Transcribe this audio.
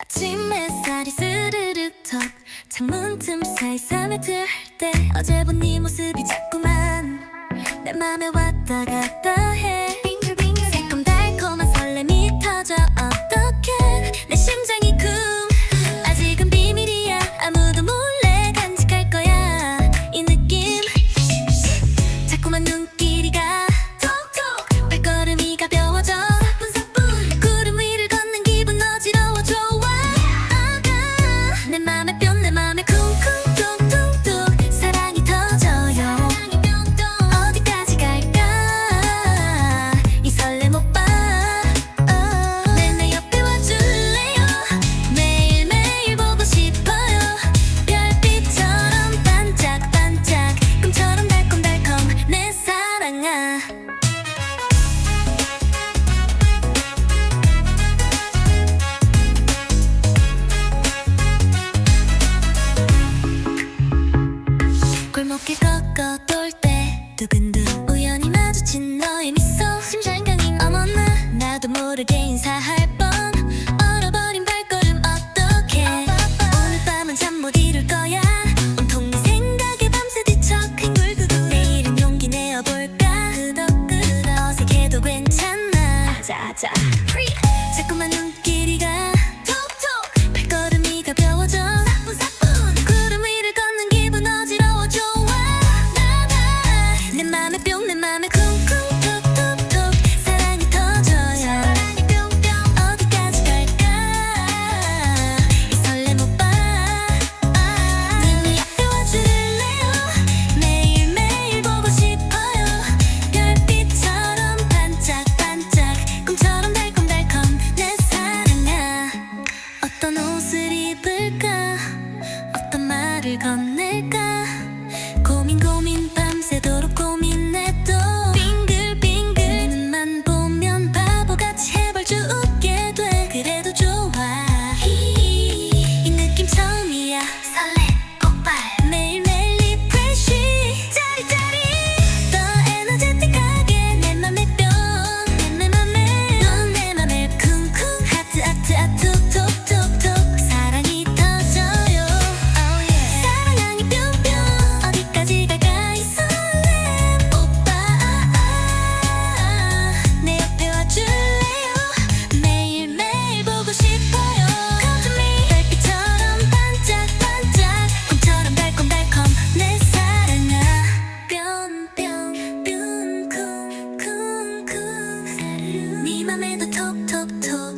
아침 햇살이 스르르 턱 창문 틈 사이 스며들 때 어제 본 네 모습이 자꾸만 내 맘에 왔다 갔다 해 두근두근. 우연히 마주친 너의 미소. 심장강인 어머나. 나도 모르게 인사할 나를 건넬까? I made the top, top, top.